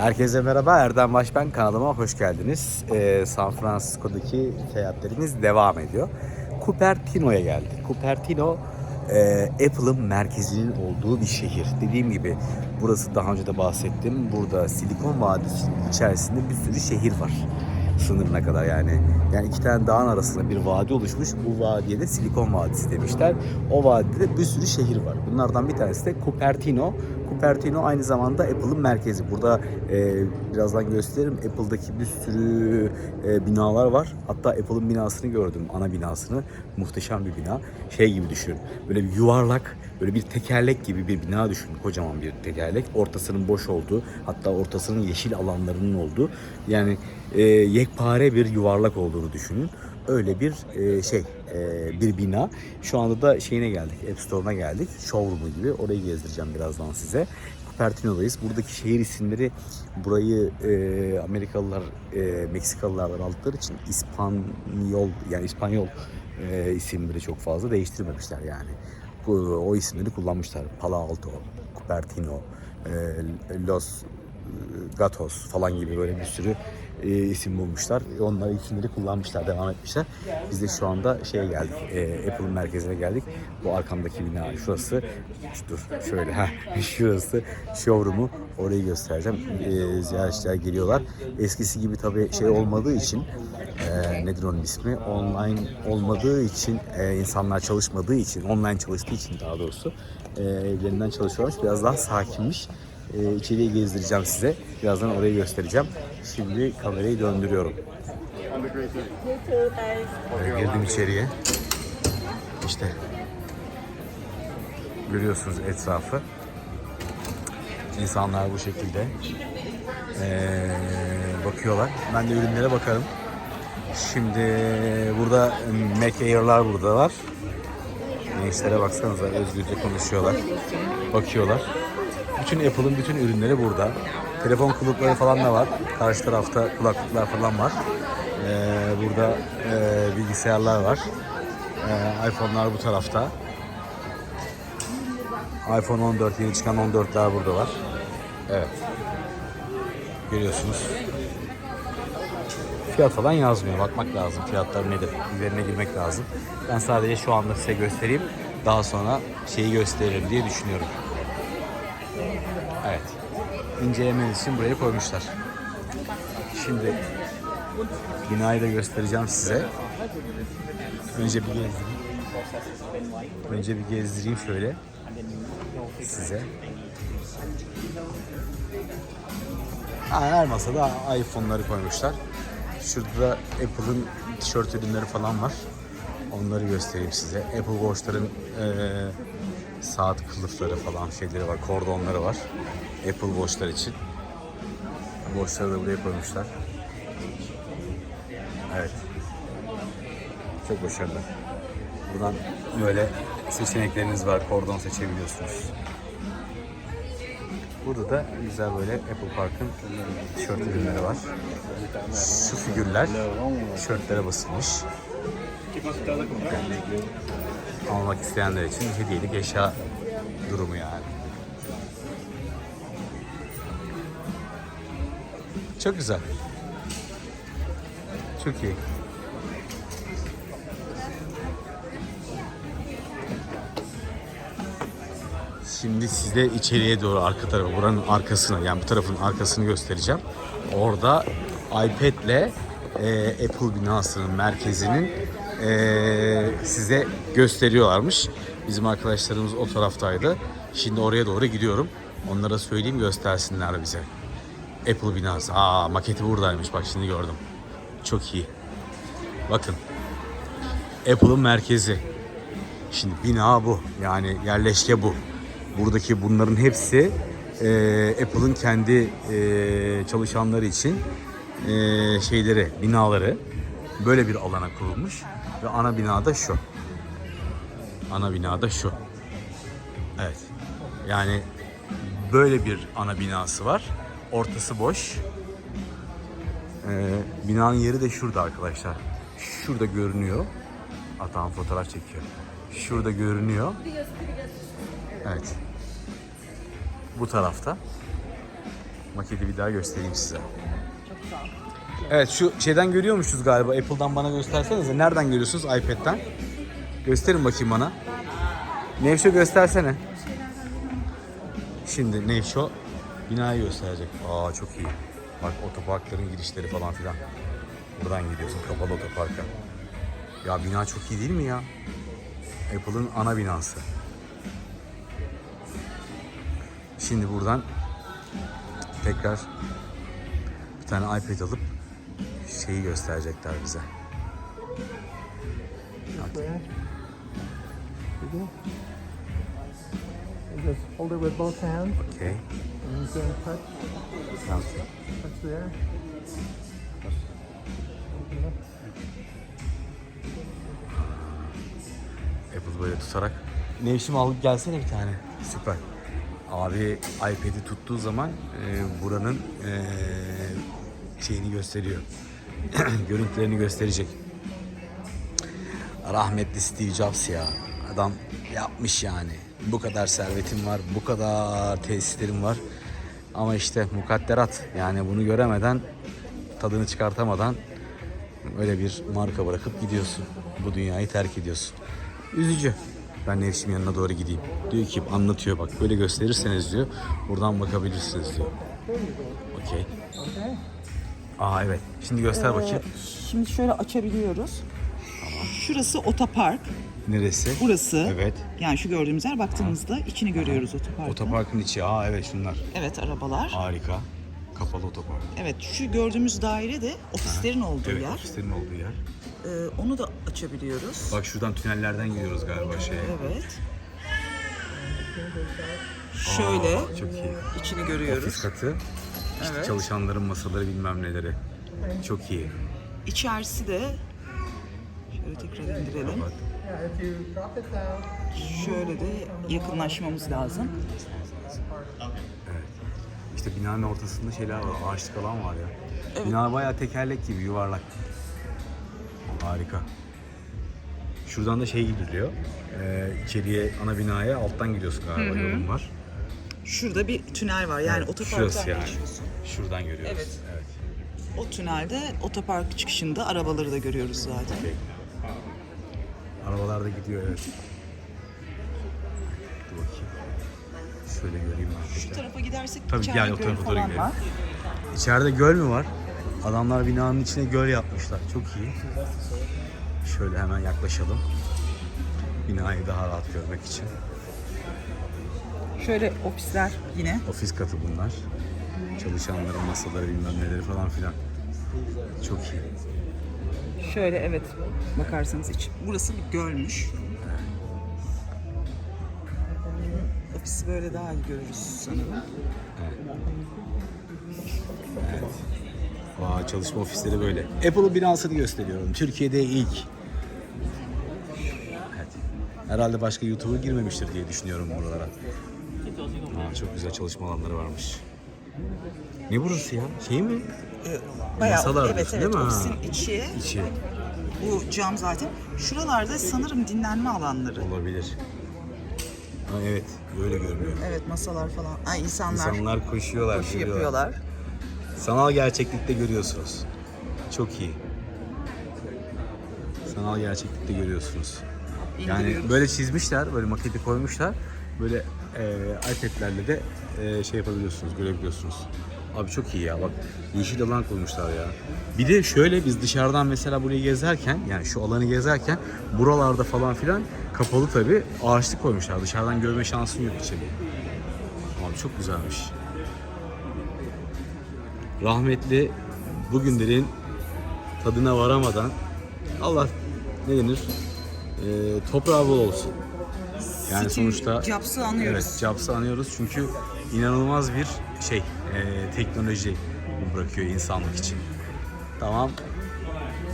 Herkese merhaba, Erdem Baş ben. Kanalıma hoş geldiniz. Ee, San Francisco'daki seyahatlerimiz devam ediyor. Cupertino'ya geldik. Cupertino, e, Apple'ın merkezinin olduğu bir şehir. Dediğim gibi burası daha önce de bahsettim. Burada Silikon Vadisi içerisinde bir sürü şehir var. Sınırına kadar yani. Yani iki tane dağın arasında bir vadi oluşmuş. Bu vadiye de Silikon Vadisi demişler. O vadide de bir sürü şehir var. Bunlardan bir tanesi de Cupertino. Cupertino aynı zamanda Apple'ın merkezi. Burada e, birazdan gösteririm. Apple'daki bir sürü e, binalar var. Hatta Apple'ın binasını gördüm. Ana binasını. Muhteşem bir bina. Şey gibi düşün. Böyle bir yuvarlak, böyle bir tekerlek gibi bir bina düşün. Kocaman bir tekerlek. Ortasının boş olduğu, hatta ortasının yeşil alanlarının olduğu. Yani e, yekpare bir yuvarlak olduğunu düşünün. Öyle bir e, şey, e, bir bina. Şu anda da şeyine geldik, App Store'una geldik. Showroom'u gibi. Orayı gezdireceğim birazdan size. Cupertino'dayız. Buradaki şehir isimleri burayı e, Amerikalılar, e, Meksikalılardan aldıkları için İspanyol, yani İspanyol e, isimleri çok fazla değiştirmemişler yani. Bu, o isimleri kullanmışlar. Palo Alto, Cupertino, e, Los Gatos falan gibi böyle bir sürü e, isim bulmuşlar. Onlar isimleri kullanmışlar, devam etmişler. Biz de şu anda şeye geldik, e, Apple'ın merkezine geldik. Bu arkamdaki bina şurası. Şu- Dur şöyle ha şurası showroom'u orayı göstereceğim. E, ziyaretçiler geliyorlar. Eskisi gibi tabii şey olmadığı için e, nedir onun ismi? Online olmadığı için, insanlar çalışmadığı için, online çalıştığı için daha doğrusu e, evlerinden çalışıyorlar. Biraz daha sakinmiş. E, içeriye gezdireceğim size. Birazdan orayı göstereceğim. Şimdi kamerayı döndürüyorum. Böyle girdim içeriye. İşte görüyorsunuz etrafı. İnsanlar bu şekilde eee, bakıyorlar. Ben de ürünlere bakarım. Şimdi burada Mac Air'lar burada var. Gençlere baksanıza özgürce konuşuyorlar. Bakıyorlar. Bütün Apple'ın bütün ürünleri burada. Telefon kulakları falan da var. Karşı tarafta kulaklıklar falan var. Ee, burada e, bilgisayarlar var. Ee, iPhone'lar bu tarafta. iPhone 14, yeni çıkan 14'ler burada var. Evet. Görüyorsunuz. Fiyat falan yazmıyor. Bakmak lazım fiyatlar nedir. Üzerine girmek lazım. Ben sadece şu anda size göstereyim. Daha sonra şeyi gösteririm diye düşünüyorum. Evet. İncelemeniz için buraya koymuşlar. Şimdi binayı da göstereceğim size. Önce bir gezdireyim. Önce bir gezdireyim şöyle size. Ha, her masada iPhone'ları koymuşlar. Şurada da Apple'ın tişört ürünleri falan var. Onları göstereyim size. Apple Watch'ların eee, saat kılıfları falan şeyleri var. Kordonları var. Apple Watch'lar için. Watch'ları da buraya koymuşlar. Evet. Çok başarılı. Buradan böyle seçenekleriniz var. Kordon seçebiliyorsunuz. Burada da güzel böyle Apple Park'ın tişört ürünleri var. Şu figürler tişörtlere basılmış. Almak isteyenler için hediyelik eşya durumu yani. Çok güzel. Çok iyi. Şimdi size içeriye doğru arka tarafa, buranın arkasına yani bu tarafın arkasını göstereceğim. Orada iPad'le e, Apple binasının merkezinin e, size gösteriyorlarmış. Bizim arkadaşlarımız o taraftaydı. Şimdi oraya doğru gidiyorum. Onlara söyleyeyim göstersinler bize. Apple binası. Aa maketi buradaymış bak şimdi gördüm. Çok iyi. Bakın. Apple'ın merkezi. Şimdi bina bu. Yani yerleşke bu. Buradaki bunların hepsi e, Apple'ın kendi e, çalışanları için e, şeyleri, binaları böyle bir alana kurulmuş. Ve ana binada şu. Ana binada şu. Evet. Yani böyle bir ana binası var. Ortası boş. Ee, binanın yeri de şurada arkadaşlar. Şurada görünüyor. Atan fotoğraf çekiyor. Şurada görünüyor. Evet. Bu tarafta. Maketi bir daha göstereyim size. Evet şu şeyden görüyormuşuz galiba. Apple'dan bana göstersenize. Nereden görüyorsunuz? iPad'den. Gösterin bakayım bana. Nevşo göstersene. Şimdi Nevşo binayı gösterecek. Aa çok iyi. Bak otoparkların girişleri falan filan. Buradan gidiyorsun kapalı otoparka. Ya bina çok iyi değil mi ya? Apple'ın ana binası. Şimdi buradan tekrar bir tane iPad alıp şeyi gösterecekler bize. You just hold it with both hands Okay. and you can touch, Tamam. touch there. Apple böyle tutarak. Nevşim alıp gelsene bir tane. Süper. Abi iPad'i tuttuğu zaman e, buranın e, şeyini gösteriyor. Görüntülerini gösterecek. Rahmetli Steve Jobs ya. Adam yapmış yani. Bu kadar servetim var, bu kadar tesislerim var. Ama işte mukadderat. Yani bunu göremeden, tadını çıkartamadan öyle bir marka bırakıp gidiyorsun. Bu dünyayı terk ediyorsun. Üzücü. Ben Nevşin yanına doğru gideyim. Diyor ki anlatıyor bak böyle gösterirseniz diyor buradan bakabilirsiniz diyor. Okey. Aa evet. Şimdi göster bakayım. Ee, Şimdi şöyle açabiliyoruz. Şurası otopark. Neresi? Burası. Evet. Yani şu gördüğümüz yer baktığımızda içini görüyoruz otoparkın. Otoparkın içi. Aa evet şunlar. Evet arabalar. Harika. Kapalı otopark. Evet şu gördüğümüz daire de ofislerin olduğu Evet yer. ofislerin olduğu yer. Ee, onu da açabiliyoruz. Bak şuradan tünellerden gidiyoruz galiba şeye. Evet. Şöyle Aa, çok iyi. içini Ofis görüyoruz. katı. İşte Evet. çalışanların masaları bilmem neleri. Çok iyi. İçerisi de şöyle tekrar indirelim. Şöyle de yakınlaşmamız lazım. Evet. İşte binanın ortasında şeyler var, ağaçlık alan var ya. Bina bayağı tekerlek gibi, yuvarlak. Harika. Şuradan da şey gidiliyor. Ee, içeriye, ana binaya alttan gidiyorsun galiba, yolun var. Şurada bir tünel var. Yani otoparktan şurası yani. geçiyorsun. Şuradan görüyoruz. Evet. evet. O tünelde otopark çıkışında arabaları da görüyoruz zaten. Arabalar da gidiyor evet. Dur bakayım. Şöyle göreyim Şu tarafa gidersek Tabii, içeride gel o göl tarafa doğru falan gidelim. var. İçeride göl mü var? Adamlar binanın içine göl yapmışlar. Çok iyi. Şöyle hemen yaklaşalım. Binayı daha rahat görmek için. Şöyle ofisler yine. Ofis katı bunlar. Çalışanların masaları bilmem neleri falan filan. Çok iyi. Şöyle evet bakarsanız iç. Burası bir gölmüş. Ofisi böyle daha iyi görürüz sanırım. Aa, çalışma ofisleri böyle. Apple'ın binasını gösteriyorum. Türkiye'de ilk. Herhalde başka YouTube'a girmemiştir diye düşünüyorum buralara. Aa, çok güzel çalışma alanları varmış. Ne burası ya? Şey mi? Bayağı Masalar evet diyorsun, evet değil mi? ofisin içi. İçi. Bu cam zaten. Şuralarda sanırım dinlenme alanları. Olabilir. Ha, evet, böyle görünüyor. Evet masalar falan. Ay insanlar, İnsanlar koşuyorlar, koşu yürüyorlar. yapıyorlar. Sanal gerçeklikte görüyorsunuz. Çok iyi. Sanal gerçeklikte görüyorsunuz. Yani böyle çizmişler, böyle maketi koymuşlar. Böyle e, iPad'lerle de e, şey yapabiliyorsunuz, görebiliyorsunuz. Abi çok iyi ya bak yeşil alan koymuşlar ya. Bir de şöyle biz dışarıdan mesela burayı gezerken yani şu alanı gezerken buralarda falan filan kapalı tabi ağaçlık koymuşlar. Dışarıdan görme şansın yok içeri. Abi çok güzelmiş. Rahmetli bugünlerin tadına varamadan Allah ne denir? E, toprağı bol olsun. Yani Steve sonuçta Jobs'ı anıyoruz. Evet, Jobs'ı anıyoruz çünkü inanılmaz bir şey, e, teknoloji bırakıyor insanlık için. Tamam,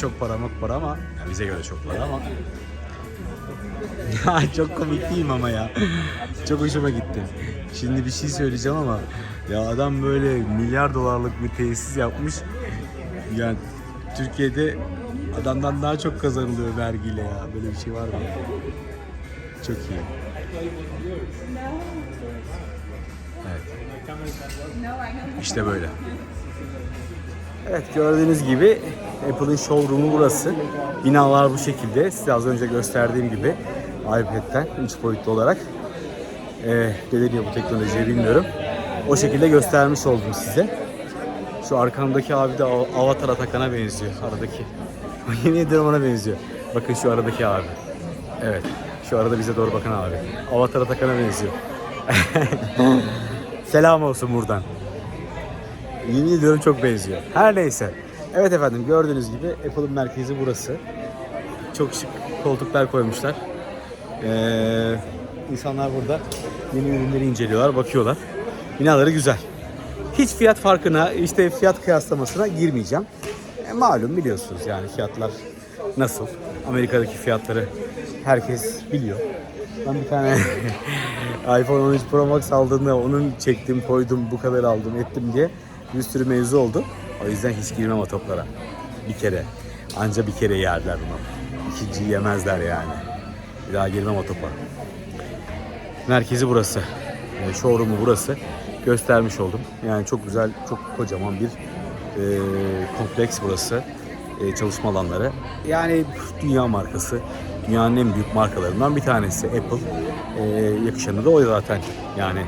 çok para mı para ama ya bize göre çok para ama ya çok komik değil mi ama ya? Çok hoşuma gitti. Şimdi bir şey söyleyeceğim ama ya adam böyle milyar dolarlık bir tesis yapmış. Yani Türkiye'de adamdan daha çok kazanılıyor vergiyle ya. Böyle bir şey var mı? Çok iyi. Evet. İşte böyle. Evet gördüğünüz gibi Apple'ın showroom'u burası. Binalar bu şekilde. Size az önce gösterdiğim gibi iPad'den 3 boyutlu olarak ee, ne bu teknolojiye bilmiyorum. O şekilde göstermiş oldum size. Şu arkamdaki abi de Av- Avatar Atakan'a benziyor aradaki. Yemin ediyorum ona benziyor. Bakın şu aradaki abi. Evet. Şu arada bize doğru bakan abi. Avatar Atakan'a benziyor. Selam olsun buradan. Yemin ediyorum çok benziyor. Her neyse. Evet efendim gördüğünüz gibi Apple'ın merkezi burası. Çok şık koltuklar koymuşlar. Ee, insanlar burada yeni ürünleri inceliyorlar, bakıyorlar. Binaları güzel. Hiç fiyat farkına, işte fiyat kıyaslamasına girmeyeceğim. E, malum biliyorsunuz yani fiyatlar nasıl. Amerika'daki fiyatları herkes biliyor. Ben bir tane iPhone 13 Pro Max aldığımda onun çektim, koydum, bu kadar aldım, ettim diye bir sürü mevzu oldu. O yüzden hiç girmem o toplara. Bir kere. Anca bir kere yerler bunu. İkinciyi yemezler yani. Bir daha girmem o topa. Merkezi burası. E, showroom'u burası. Göstermiş oldum. Yani çok güzel, çok kocaman bir e, kompleks burası. E, çalışma alanları. Yani dünya markası. Dünyanın en büyük markalarından bir tanesi Apple. E, yakışanı da o zaten. Yani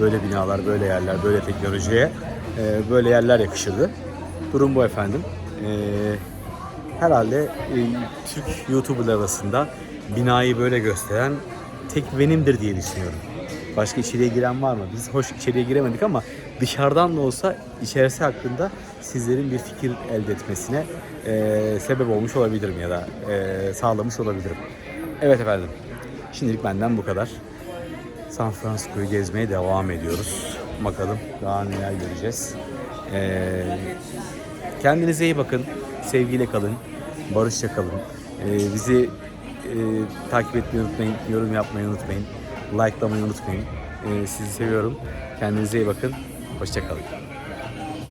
böyle binalar, böyle yerler, böyle teknolojiye e, böyle yerler yakışırdı. Durum bu efendim. E, herhalde e, Türk YouTuber'lar arasında binayı böyle gösteren tek benimdir diye düşünüyorum. Başka içeriye giren var mı? Biz hoş içeriye giremedik ama dışarıdan da olsa içerisi hakkında sizlerin bir fikir elde etmesine e, sebep olmuş olabilirim ya da e, sağlamış olabilirim. Evet efendim. Şimdilik benden bu kadar. San Francisco'yu gezmeye devam ediyoruz. Bakalım daha neler göreceğiz. Ee, kendinize iyi bakın. Sevgiyle kalın. Barışça kalın. Ee, bizi e, takip etmeyi unutmayın. Yorum yapmayı unutmayın. Likelamayı unutmayın. Ee, sizi seviyorum. Kendinize iyi bakın. Hoşça kalın.